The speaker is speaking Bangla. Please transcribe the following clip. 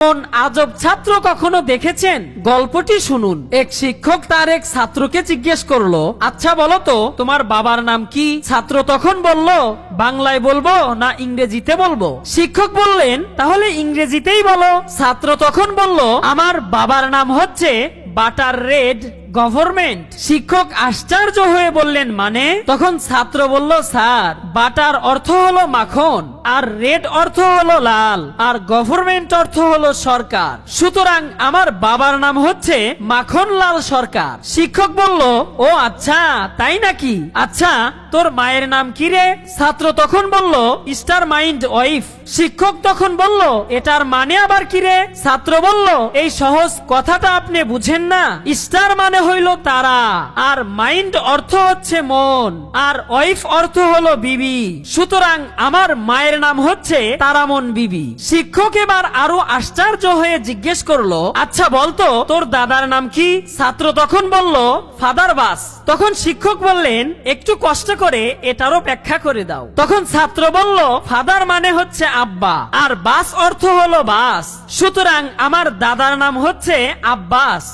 কোন আজব ছাত্র কখনো দেখেছেন? গল্পটি শুনুন। এক শিক্ষক তার এক ছাত্রকে জিজ্ঞেস করল আচ্ছা বলো তো, তোমার বাবার নাম কি? ছাত্র তখন বলল, বাংলায় বলব না ইংরেজিতে বলব? শিক্ষক বললেন, তাহলে ইংরেজিতেই বলো। ছাত্র তখন বলল, আমার বাবার নাম হচ্ছে বাটার রেড গভর্নমেন্ট। শিক্ষক আশ্চর্য হয়ে বললেন মানে? তখন ছাত্র বলল, স্যার, বাটার অর্থ হলো মাখন। আর রেড অর্থ হলো লাল, আর গভর্নমেন্ট অর্থ হলো সরকার। সুতরাং আমার বাবার নাম হচ্ছে মাখন লাল সরকার। শিক্ষক বলল, ও আচ্ছা তাই নাকি? আচ্ছা তোর মায়ের নাম কি রে? ছাত্র তখন বলল স্টার মাইন্ড ওয়াইফ শিক্ষক তখন বলল, এটার মানে আবার কি রে? ছাত্র বলল, এই সহজ কথাটা আপনি বুঝেন না। স্টার মানে হইল তারা, আর মাইন্ড অর্থ হচ্ছে মন, আর ওয়াইফ অর্থ হলো বিবি। সুতরাং আমার নাম হচ্ছে তারামন বিবি। শিক্ষক এবার আরও আশ্চর্য হয়ে জিজ্ঞেস করল আচ্ছা বলতো, তোর দাদার নাম কি? ছাত্র তখন বলল, ফাদার বাস। তখন শিক্ষক বললেন, একটু কষ্ট করে এটারও ব্যাখ্যা করে দাও। তখন ছাত্র বলল, ফাদার মানে হচ্ছে আব্বা, আর বাস অর্থ হলো বাস। সুতরাং আমার দাদার নাম হচ্ছে আব্বাস।